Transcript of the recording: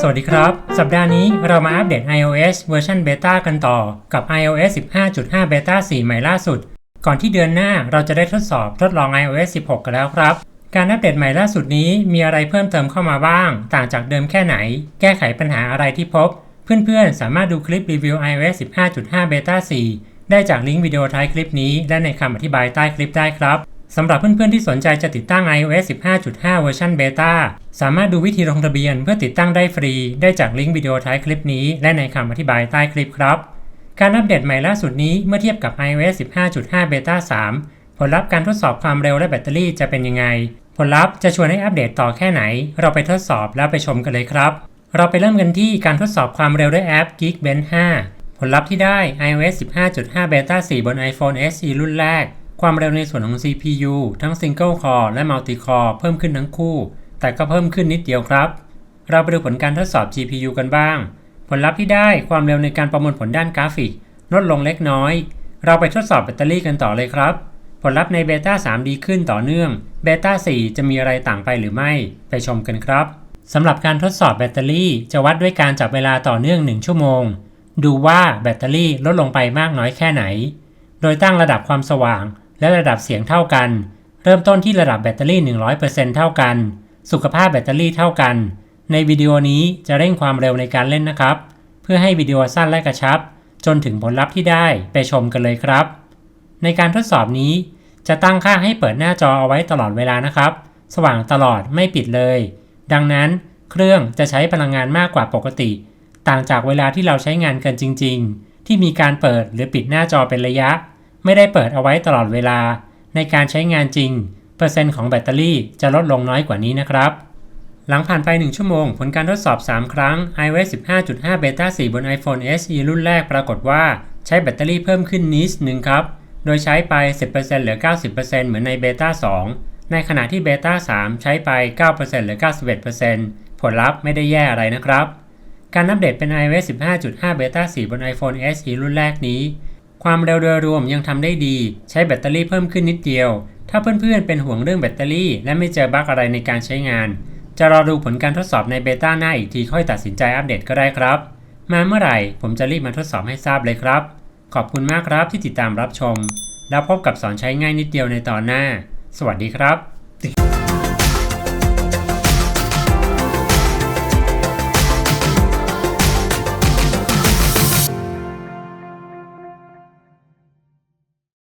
สวัสดีครับ สัปดาห์นี้เรามาอัปเดต iOS เวอร์ชันเบต้ากันต่อ กับ iOS 15.5 Beta 4 ใหม่ล่าสุด ก่อนที่เดือนหน้าเราจะได้ทดสอบทดลอง iOS 16 กันแล้วครับ การอัปเดตใหม่ล่าสุดนี้มีอะไรเพิ่มเติมเข้ามาบ้าง ต่างจากเดิมแค่ไหน แก้ไขปัญหาอะไรที่พบ เพื่อนๆ สามารถดูคลิปรีวิว iOS 15.5 Beta 4 ได้จากลิงก์วิดีโอท้ายคลิปนี้ และในคำอธิบายใต้คลิปได้ครับ สำหรับเพื่อนๆที่สนใจจะติดตั้ง iOS 15.5 เวอร์ชันเบต้าสามารถดูวิธีลงทะเบียนเพื่อติดตั้งได้ฟรี ได้จากลิงก์วิดีโอท้ายคลิปนี้ และในคำอธิบายใต้คลิปครับ การอัปเดตใหม่ล่าสุดนี้เมื่อเทียบกับ iOS 15.5 Beta 3 ผลลัพธ์การทดสอบความเร็วและแบตเตอรี่จะเป็นยังไง ผลลัพธ์จะชวนให้อัปเดตต่อแค่ไหน เราไปทดสอบแล้วไปชมกันเลยครับ เราไปเริ่มกันที่การทดสอบความเร็วด้วยแอป Geekbench 5 ผลลัพธ์ที่ได้ iOS 15.5 Beta 4 บน iPhone SE รุ่นแรก ความเร็วในส่วนของ CPU ทั้ง Single Core และ Multi Core เพิ่มขึ้นทั้งคู่ แต่ก็เพิ่มขึ้นนิดเดียวครับ เราไปดูผลการทดสอบ GPU กันบ้าง ผลลัพธ์ที่ได้ความเร็วในการประมวลผลด้านกราฟิก ลดลงเล็กน้อย เราไปทดสอบแบตเตอรี่กันต่อเลยครับ ผลลัพธ์ในเบต้า3ดีขึ้นต่อเนื่องเบต้า4จะมีอะไรต่างไปหรือไม่ ไปชมกันครับสำหรับการทดสอบแบตเตอรี่จะวัดด้วยการจับเวลาต่อเนื่อง 1 ชั่วโมง ดูว่าแบตเตอรี่ลดลงไปมากน้อยแค่ไหน โดยตั้งระดับความสว่าง และระดับเสียงเท่ากัน เริ่มต้นที่ระดับแบตเตอรี่ 100%เท่ากัน สุขภาพแบตเตอรี่เท่ากัน ในวิดีโอนี้จะเร่งความเร็วในการเล่นนะครับ เพื่อให้วิดีโอสั้นและกระชับ จนถึงผลลัพธ์ที่ได้ไปชมกันเลยครับ ในการทดสอบนี้ จะตั้งค่าให้เปิดหน้าจอเอาไว้ตลอดเวลานะครับ สว่างตลอดไม่ปิดเลย ดังนั้นเครื่องจะใช้พลังงานมากกว่าปกติ ต่างจากเวลาที่เราใช้งานกันจริง ๆ ที่มีการเปิดหรือปิดหน้าจอเป็นระยะ ไม่ได้เปิดเอาไว้ตลอดเวลา ในการใช้งานจริง เปอร์เซ็นต์ของแบตเตอรี่จะลดลงน้อยกว่านี้นะครับ หลังผ่านไป 1 ชั่วโมง ผลการทดสอบ 3 ครั้ง iOS 15.5 Beta 4 บน iPhone SE รุ่นแรกปรากฏว่าใช้แบตเตอรี่เพิ่มขึ้นนิดหนึ่งครับ โดยใช้ไป 10%เหลือ 90%เหมือนใน Beta 2 ในขณะที่ Beta 3 ใช้ไป 9%เหลือ 91%ผลลัพธ์ไม่ได้แย่อะไรนะครับ การอัปเดตเป็น iOS 15.5 Beta 4 บน iPhone SE รุ่นแรกนี้ ความเร็วโดยรวมยังทำได้ดี ใช้แบตเตอรี่เพิ่มขึ้นนิดเดียว ถ้าเพื่อนๆเป็นห่วงเรื่องแบตเตอรี่ และไม่เจอบั๊กอะไรในการใช้งาน จะรอดูผลการทดสอบในเบต้าหน้าอีกทีค่อยตัดสินใจอัปเดตก็ได้ครับ มาเมื่อไหร่ผมจะรีบมาทดสอบให้ทราบเลยครับ ขอบคุณมากครับที่ติดตามรับชม แล้วพบกับสอนใช้ง่ายนิดเดียวในตอนหน้า สวัสดีครับ